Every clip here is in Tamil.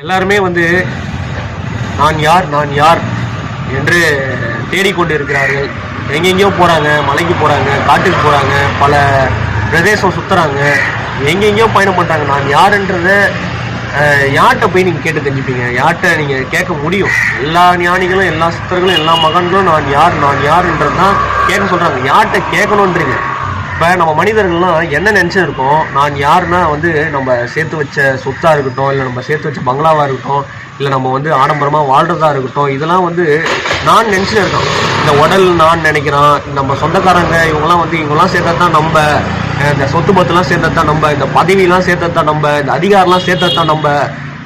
எல்லாருமே வந்து நான் யார் நான் யார் என்று தேடிக்கொண்டு இருக்கிறார்கள் எங்கெங்கேயோ போகிறாங்க மலைக்கு போகிறாங்க காட்டுக்கு போகிறாங்க பல பிரதேசம் சுற்றுறாங்க எங்கெங்கேயோ பயணம் பண்ணுறாங்க நான் யாருன்றத யார்கிட்ட போய் நீங்கள் கேட்டு தெரிஞ்சுப்பீங்க? யார்கிட்ட நீங்கள் கேட்க முடியும்? எல்லா ஞானிகளும் எல்லா சித்தர்களும் எல்லா மகன்களும் நான் யார் நான் யாருன்றது தான் கேட்க சொல்கிறாங்க யார்கிட்ட கேட்கணுன்றீங்க? இப்போ நம்ம மனிதர்கள்லாம் என்ன நினச்சி இருக்கோம் நான் யாருன்னா வந்து நம்ம சேர்த்து வச்ச சொத்தாக இருக்கட்டும் இல்லை நம்ம சேர்த்து வச்ச பங்களாவாக இருக்கட்டும் இல்லை நம்ம வந்து ஆடம்பரமாக வாழ்கிறதா இருக்கட்டும் இதெல்லாம் வந்து நான் நினச்சிட்டு இருக்கோம் இந்த உடல் நான் நினைக்கிறான் நம்ம சொந்தக்காரங்க இவங்கெல்லாம் வந்து இவங்கெல்லாம் சேர்த்தா தான் நம்ம இந்த சொத்து பத்துலாம் சேர்த்தது தான் நம்ம இந்த பதவியெல்லாம் சேர்த்தா தான் நம்ம இந்த அதிகாரம்லாம் சேர்த்தது தான் நம்ம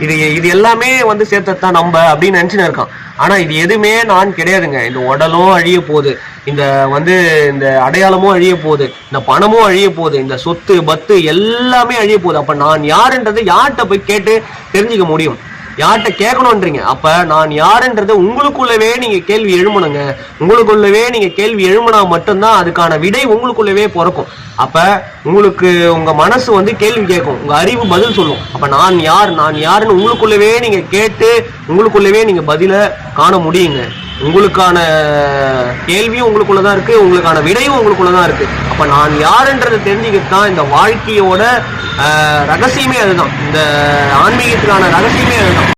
இது இது எல்லாமே வந்து சேர்த்தது தான் நம்ம அப்படின்னு நினச்சின்னு இருக்கான். ஆனால் இது எதுவுமே நான் கிடையாதுங்க. இந்த உடலும் அழிய போகுது. இந்த வந்து இந்த அடையாளமும் அழிய போகுது. இந்த பணமும் அழிய போகுது. இந்த சொத்து பத்து எல்லாமே அழிய போகுது. அப்போ நான் யாருன்றது யார்கிட்ட போய் கேட்டு தெரிஞ்சுக்க முடியும்? யார்கிட்ட கேட்கணுன்றீங்க அப்ப நான் யாருன்றது உங்களுக்குள்ளவே நீங்க கேள்வி எழுமணுங்க உங்களுக்குள்ளவே நீங்க கேள்வி எழுமனா மட்டும்தான் அதுக்கான விடை உங்களுக்குள்ளவே பிறக்கும். அப்ப உங்களுக்கு உங்க மனசு வந்து கேள்வி கேட்கும். உங்க அறிவு பதில் சொல்லும். அப்ப நான் யார்? நான் யாருன்னு உங்களுக்குள்ளவே நீங்க கேட்டு உங்களுக்குள்ளவே நீங்க பதில காண முடியுங்க. உங்களுக்கான கேள்வியும் உங்களுக்குள்ள தான் இருக்கு உங்களுக்கான விடையும் உங்களுக்குள்ள தான் இருக்கு. அப்ப நான் யாருன்றதை தெரிஞ்சுக்கிட்டு தான் இந்த வாழ்க்கையோட ரகசியமே அதுதான். இந்த ஆன்மீகத்துக்கான ரகசியமே அதுதான்.